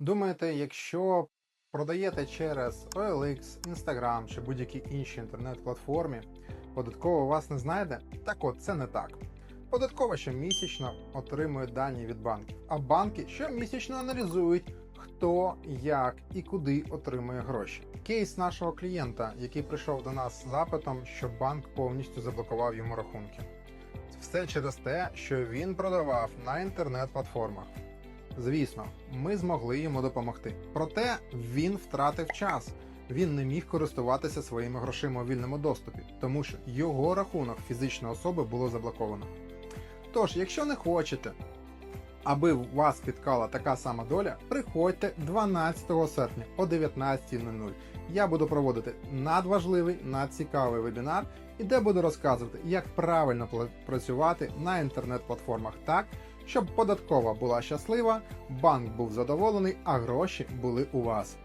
Думаєте, якщо продаєте через OLX, Instagram чи будь-які інші інтернет-платформі, податкова вас не знайде? Так от, це не так. Податкова щомісячно отримує дані від банків, а банки щомісячно аналізують, хто, як і куди отримує гроші. Кейс нашого клієнта, який прийшов до нас з запитом, що банк повністю заблокував йому рахунки. Все через те, що він продавав на інтернет-платформах. Звісно, ми змогли йому допомогти. Проте він втратив час. Він не міг користуватися своїми грошима у вільному доступі, тому що його рахунок фізичної особи було заблоковано. Тож, якщо не хочете, аби вас спіткала така сама доля, приходьте 12 серпня о 19.00. Я буду проводити надважливий, надцікавий вебінар, і де буду розказувати, як правильно працювати на інтернет-платформах так, щоб податкова була щаслива, банк був задоволений, а гроші були у вас.